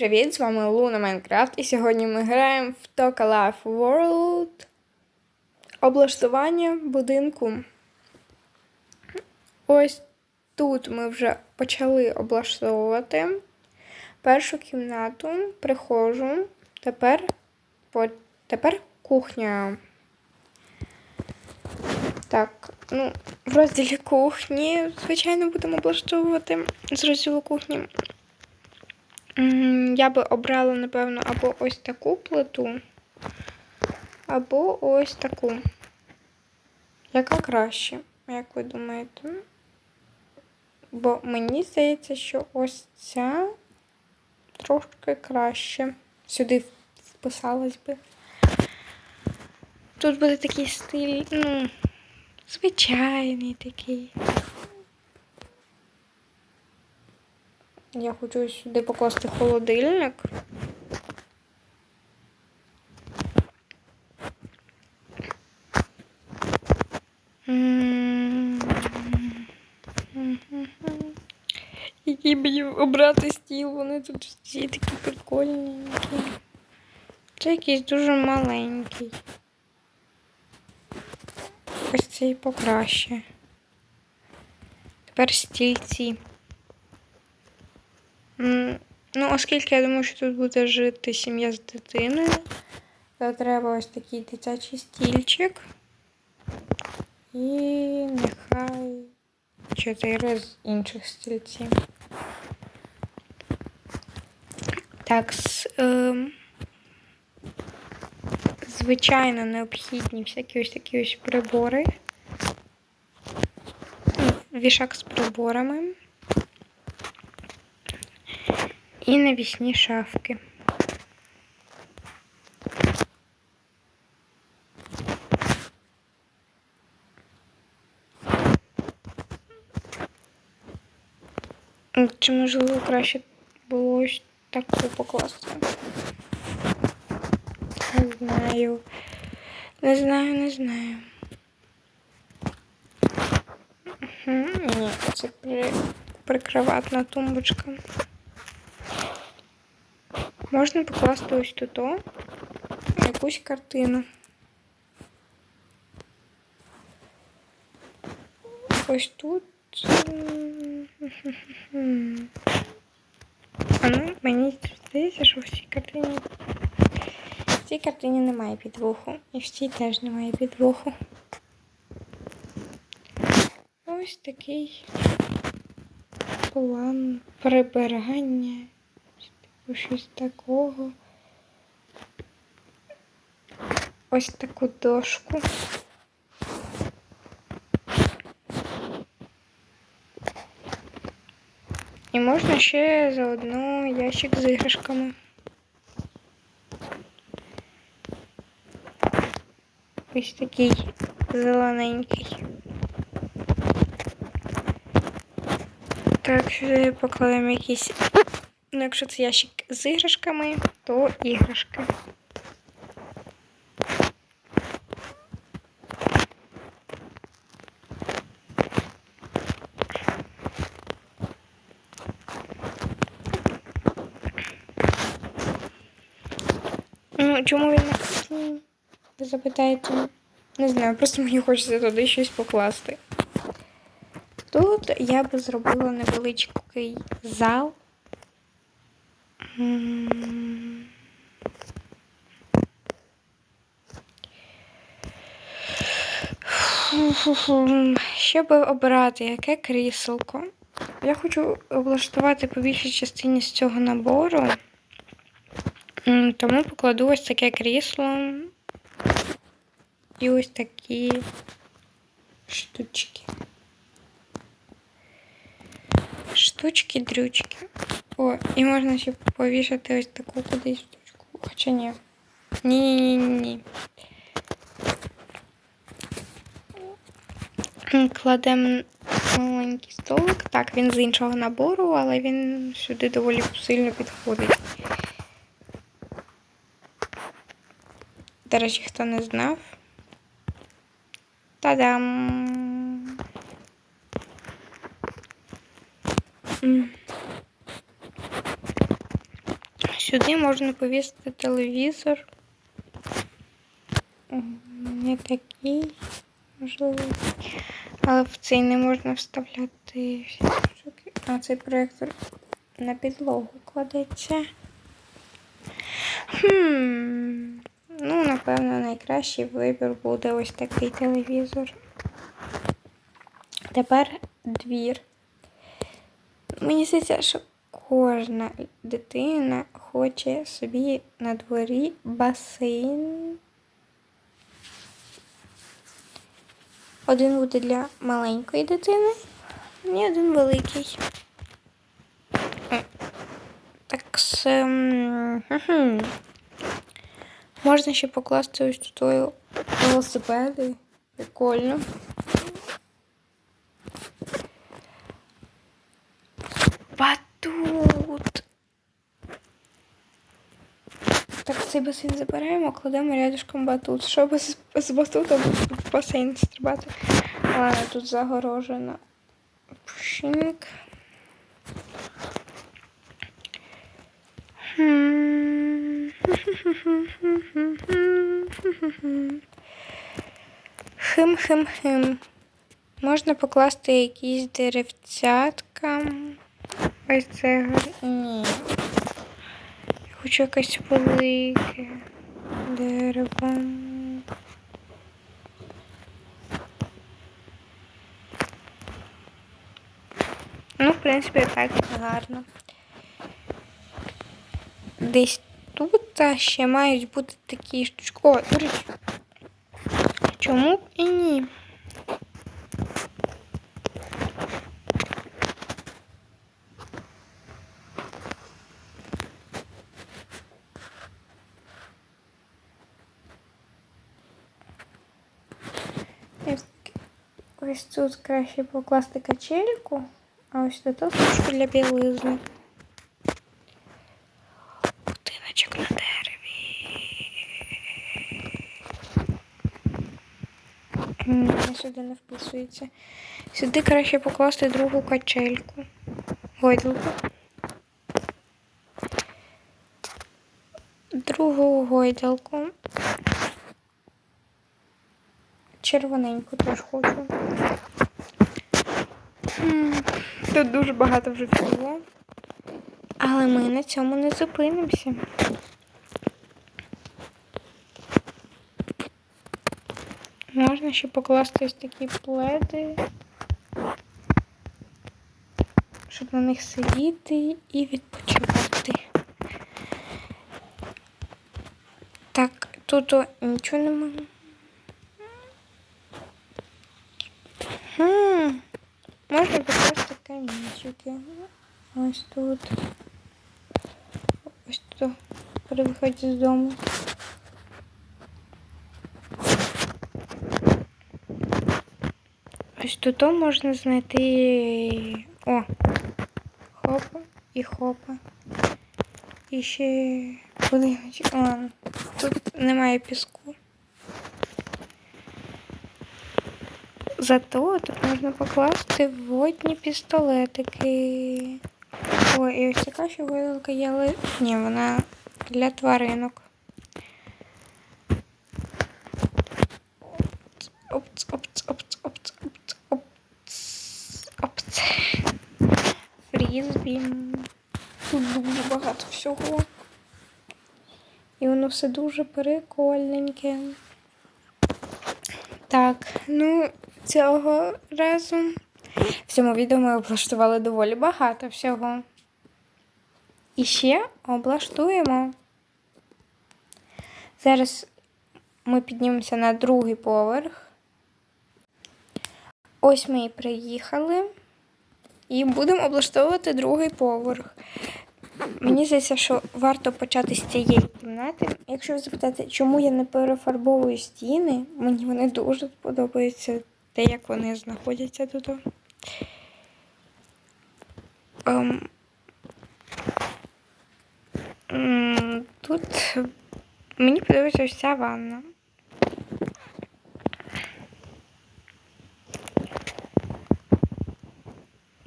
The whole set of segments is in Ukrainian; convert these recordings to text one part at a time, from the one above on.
Привіт, з вами Луна Майнкрафт, і сьогодні ми граємо в Toka Life World облаштування будинку. Ось тут ми вже почали облаштовувати першу кімнату, прихожу. Тепер, по, тепер кухня. Так, ну, в розділі кухні, звичайно, будемо облаштовувати з розділу кухні. Я би обрала, напевно, або ось таку плиту, або ось таку. Яка краще, як ви думаєте? Бо мені здається, що ось ця трошки краще. Сюди вписалась би. Тут буде такий стиль, ну, звичайний такий. Я хочу сюди покласти холодильник. Який мені обрати стіл, вони тут всі такі прикольненькі. Це якийсь дуже маленький. Ось цей покраще. Тепер стільці. Ну, оскільки я думаю, що тут буде жити сім'я з дитиною, то треба ось такий дитячий стільчик. І нехай чотири з інших стільців. Так, з, ем, звичайно, необхідні всякі ось такі ось прибори. Ну, Вішак з приборами. І навісні шафки. Чи можливо краще було ось таку покласти? Не знаю. Не знаю, не знаю. Мгм, Ні, це при... прикроватна тумбочка. Можна покласти ось тут о, якусь картину. Ось тут. А ну, мені здається, що в цій картині. В цій картині немає підвоху. І в цій теж немає підвоху. Ось такий план прибирання. Типу щось такого. Ось таку дошку. І можна ще заодно ящик з іграшками. Ось такий зелененький. Так, сюди покладемо якісь. Ну, якщо це ящик з іграшками, то іграшки. Ну, чому він на кухні? Ви запитаєте? Не знаю, просто мені хочеться туди щось покласти. Тут я би зробила невеличкий зал. Що би обрати? Яке кріселко? Я хочу облаштувати по більшій частині з цього набору. Тому покладу ось таке крісло. І ось такі штучки. Штучки, дрючки. О, і можна ще повішати ось таку кудись штучку. Хоча ні. Ні-ні-ні. Кладемо маленький столик. Так, він з іншого набору, але він сюди доволі сильно підходить. До речі, хто не знав. Та-дам! Сюди можна повісити телевізор. Не такий, можливо. Але в цей не можна вставляти. А цей проєктор на підлогу кладеться. Хм. Ну, напевно, найкращий вибір буде ось такий телевізор. Тепер двір. Мені здається, що кожна дитина хоче собі на дворі басейн. Один буде для маленької дитини і один великий. Так, с, ем, можна ще покласти ось тут велосипеди. Прикольно. Батут. Так, цей басейн забираємо, кладемо рядышком батут. Щоб з, з батутом в басейн стрибати. Ладно, тут загорожено. Пушинк. Хим-хим-хим. Можна покласти якісь деревцятка. Ось це ні. Хочу якесь велике дерево. Ну, в принципі, так гарно. Десь тут ще мають бути такі речі. Чому і ні? Ось тут краще покласти качельку, а ось тут трошки для білизни. Будиночок на дереві. Сюди не вписується. Сюди краще покласти другу качельку. Гойдалку. Другу гойдалку. Червоненьку теж хочу. Тут дуже багато вже всього. Але ми на цьому не зупинимося. Можна ще покласти ось такі пледи, щоб на них сидіти і відпочивати. Так, тут нічого немає. Хм, можна покласти камінчики. Ось тут. Ось тут. При виході з дому. Ось тут можна знайти. О! Хопа і хопа. І ще будиночок. А, тут немає піску. Зато тут можна покласти водні пістолетики. Ой, і ось така ще видалка є, але ні, вона для тваринок. Опц, опц, опц, опц, опц, опц, опц. Фрізбі. Тут дуже багато всього. І воно все дуже прикольненьке. Так, ну, цього разу в цьому відео ми облаштували доволі багато всього. І ще облаштуємо. Зараз ми піднімемося на другий поверх. Ось ми і приїхали. І будемо облаштовувати другий поверх. Мені здається, що варто почати з цієї кімнати. Якщо ви запитаєте, чому я не перефарбовую стіни, мені вони дуже подобаються те, як вони знаходяться тут. М, Тут мені подобається ця ванна.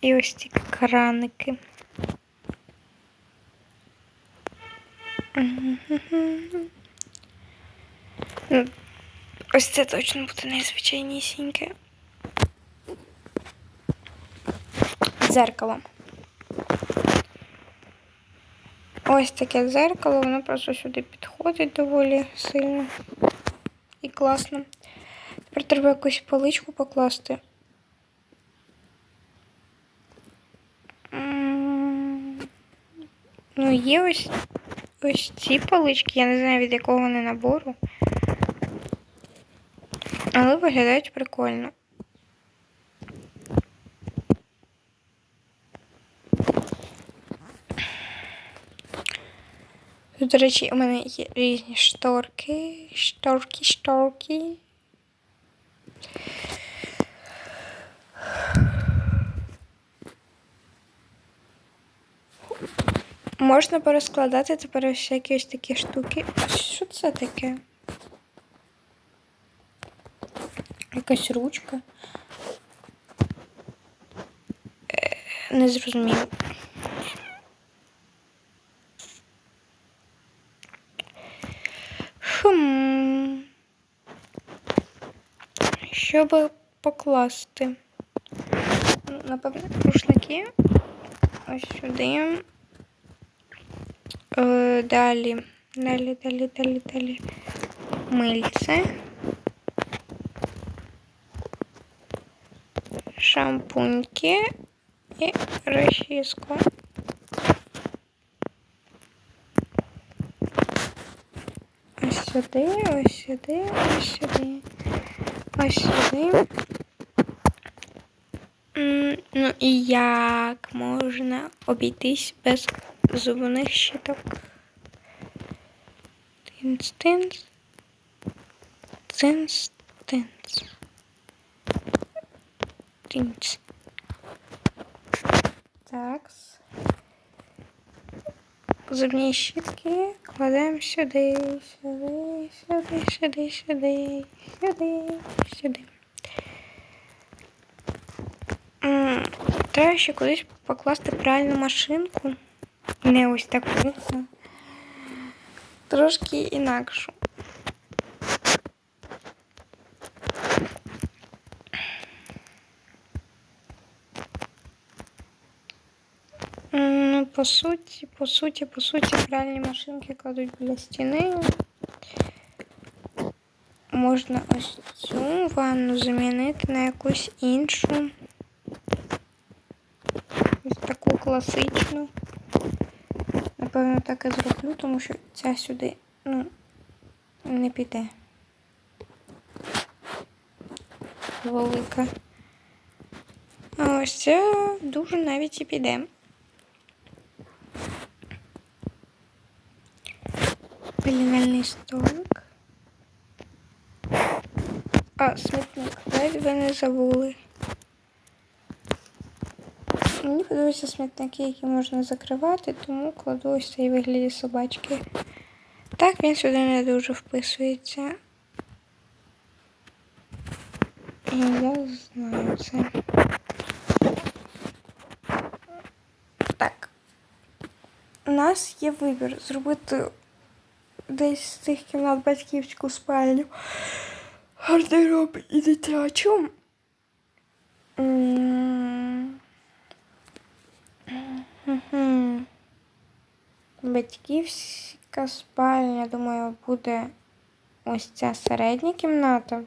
І ось ці краники. Ось це точно буде найзвичайнісіньке. Дзеркало. Ось таке дзеркало, воно просто сюди підходить доволі сильно і класно. Тепер треба якусь паличку покласти. Ну, є ось, ось ці палички, я не знаю від якого вони набору. Але виглядають прикольно. Тут, до речі, у мене є різні шторки, шторки, шторки. Можна порозкладати тепер всякі ось такі штуки. Що це таке? Якась ручка. Е, Не зрозуміло. Хм. Щоб покласти. Ну, Напевно, рушники. Ось сюди. Е, Далі. Далі, далі, далі, далі. Мильце. Шампуньки і розчіску. Ось сюди, ось сюди, ось сюди, ось сюди. Ну і як можна обійтись без зубних щиток? Тинц, тинц. Тинц. Такс. Зубні щітки кладемо сюди, сюди, сюди, сюди, сюди, сюди, сюди. Треба ще кудись покласти пральну машинку. Не ось таку. Трошки інакшу. М, Ну, по суті, по суті, по суті, пральні машинки кладуть біля стіни. Можна ось цю ванну замінити на якусь іншу. Ось таку класичну. Напевно, так і зроблю, тому що ця сюди, ну, не піде. Велика. А ось ця дуже навіть і піде. Пеленальний столик. А, смітник. Навіть ви не забули. Мені подобаються смітники, які можна закривати, тому кладу ось цей вигляді собачки. Так він сюди не дуже вписується. І я знаю це. Так. У нас є вибір зробити десь з цих кімнат батьківську спальню, гардероб і дитячу. Батьківська спальня, думаю, буде ось ця середня кімната.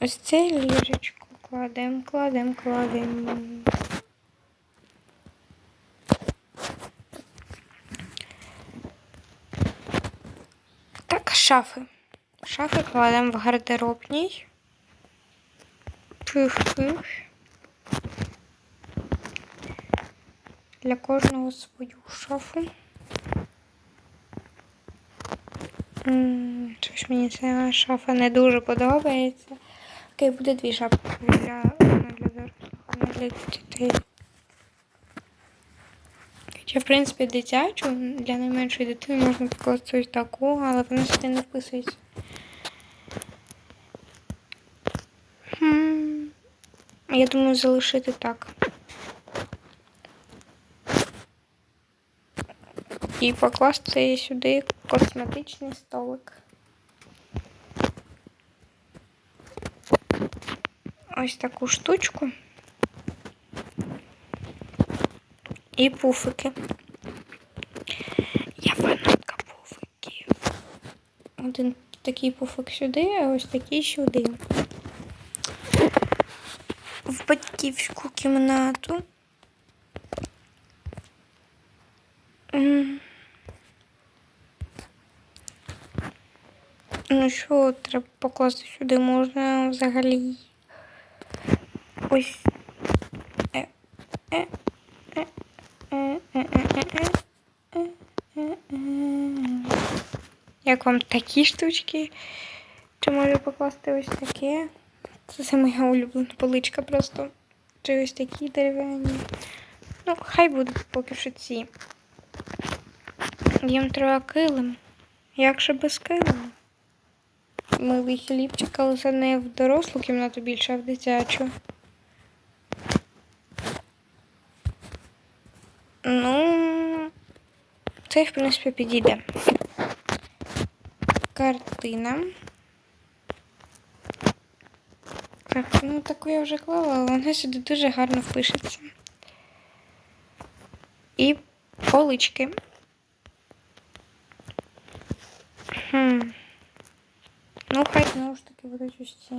Ось це ліжечко кладемо, кладемо, кладемо. Так, шафи. Шафи кладемо в гардеробній. Пих-пих. Для кожного свою шафу. Щось мені ця шафа не дуже подобається. Окей, буде дві шафи для, для дорослих, для дітей. Хоча, в принципі, дитячу для найменшої дитини можна покласти ось таку, але вона сюди не вписується. Я думаю, залишити так. І покласти сюди косметичний столик. Ось таку штучку. і пуфики. Я фанатка пуфиків. Один такий пуфик сюди, а ось такий сюди. В батьківську кімнату. Ну що треба покласти сюди? Можна взагалі ось е. е. Як вам такі штучки? Чи може покласти ось таке? Це це моя улюблена поличка просто. Чи ось такі дерев'яні. Ну, хай будуть поки що ці. Їм треба килим. Як же без килиму? Милий хлібчик, але це не в дорослу кімнату більше, а в дитячу. це, в принципі, підійде. Картина. Так, ну таку я вже клала, але вона сюди дуже гарно впишеться. І полички. Хм. Ну, хай знову ж таки будуть ось ці.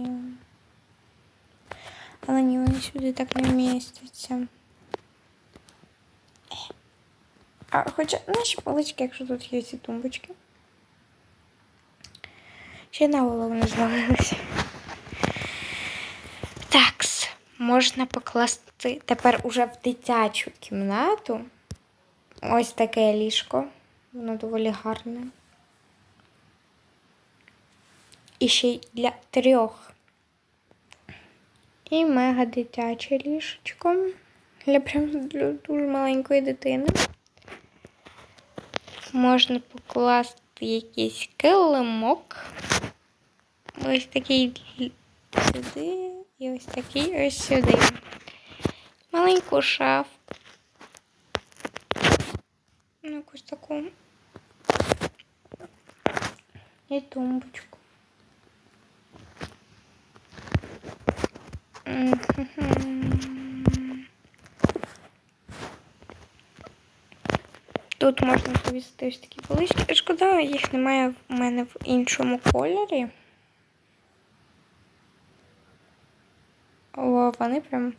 Але ні, вони сюди так не вмістяться. А хоча наші полички, якщо тут є ці тумбочки. Ще на голову не звалилися. Такс, можна покласти тепер уже в дитячу кімнату. Ось таке ліжко. Воно доволі гарне. І ще й для трьох. І мега дитяче ліжечко. Для прям для дуже маленької дитини. Можна покласти якийсь килимок. Ось такий сюди і ось такий ось сюди. Маленьку шафку. Ну, якусь таку. І тумбочку. Мгм. Тут можна повісити ось такі полички. Шкода, їх немає в мене в іншому кольорі. О, вони прям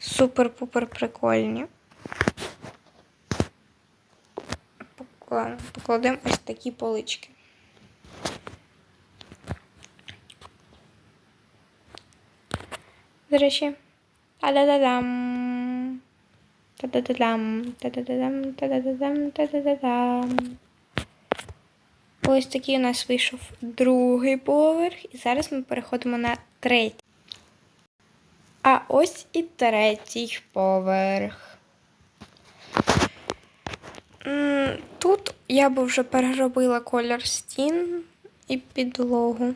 супер-пупер прикольні. Покладемо ось такі полички. До речі. Та-да-да-дам. Ось такий у нас вийшов другий поверх. І зараз ми переходимо на третій. А ось і третій поверх. Тут я би вже переробила колір стін і підлогу.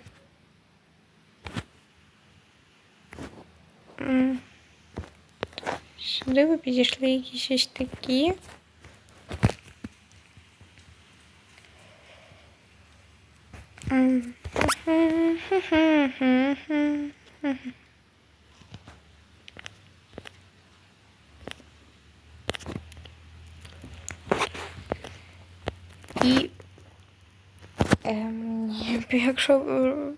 Сюди підійшли якісь ось такі. І ем, якщо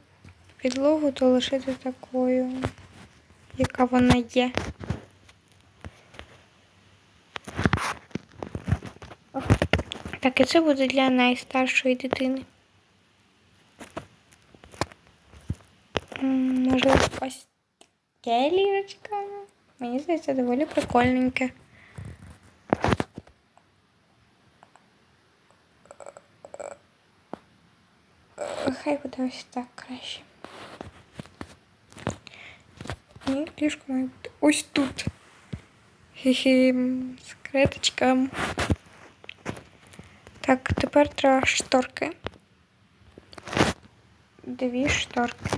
підлогу, то лишити такою, яка вона є. Так, і це буде для найстаршої дитини. М, Можливо, ось таке ліжечко. Мені здається, доволі прикольненьке. Хай буде ось так краще. Ні, ліжко має бути ось тут. Хі-хі, секреточка. Так, тепер треба шторки. Дві шторки.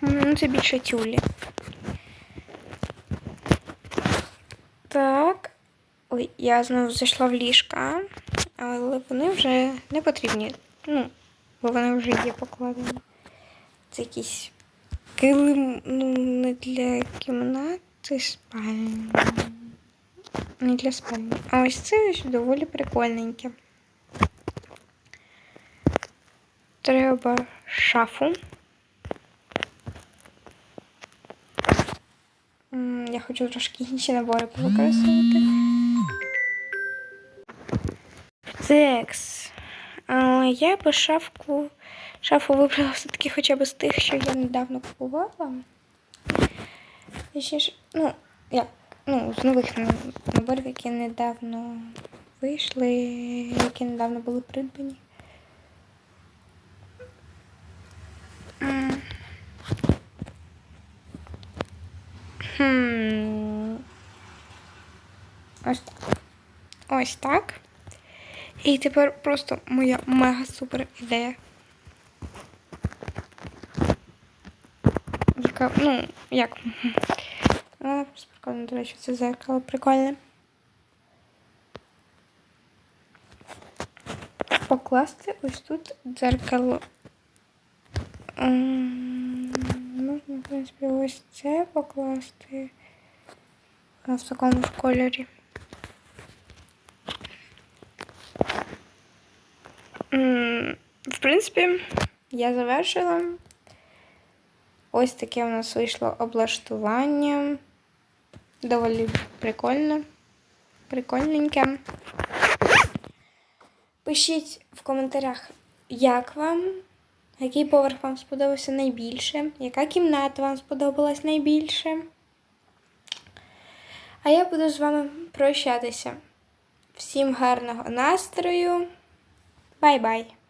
Ну, це більше тюлі. Так. Ой, я знову зайшла в ліжка, але вони вже не потрібні. Ну, бо вони вже є покладені. Це якийсь килим, ну, не для кімнати спальні. Не для спальні. А ось це доволі прикольненьке. Треба шафу. Я хочу трошки інші набори повикористовувати. Текс. Я би шафку. Шафу вибрала все-таки хоча б з тих, що я недавно купувала. Точніше, ну, як, ну, з нових наборів, які недавно вийшли, які недавно були придбані. Ось так. Ось так. І тепер просто моя мега супер ідея. Яка, ну, як? Вона просто прикольно, до речі, це зеркало прикольне. Покласти ось тут дзеркало. Можна, в принципі, ось це покласти. В такому ж кольорі. В принципі, я завершила. Ось таке у нас вийшло облаштування. Доволі прикольно. Прикольненьке. Пишіть в коментарях, як вам, який поверх вам сподобався найбільше, яка кімната вам сподобалась найбільше. А я буду з вами прощатися. Всім гарного настрою. Bye-bye.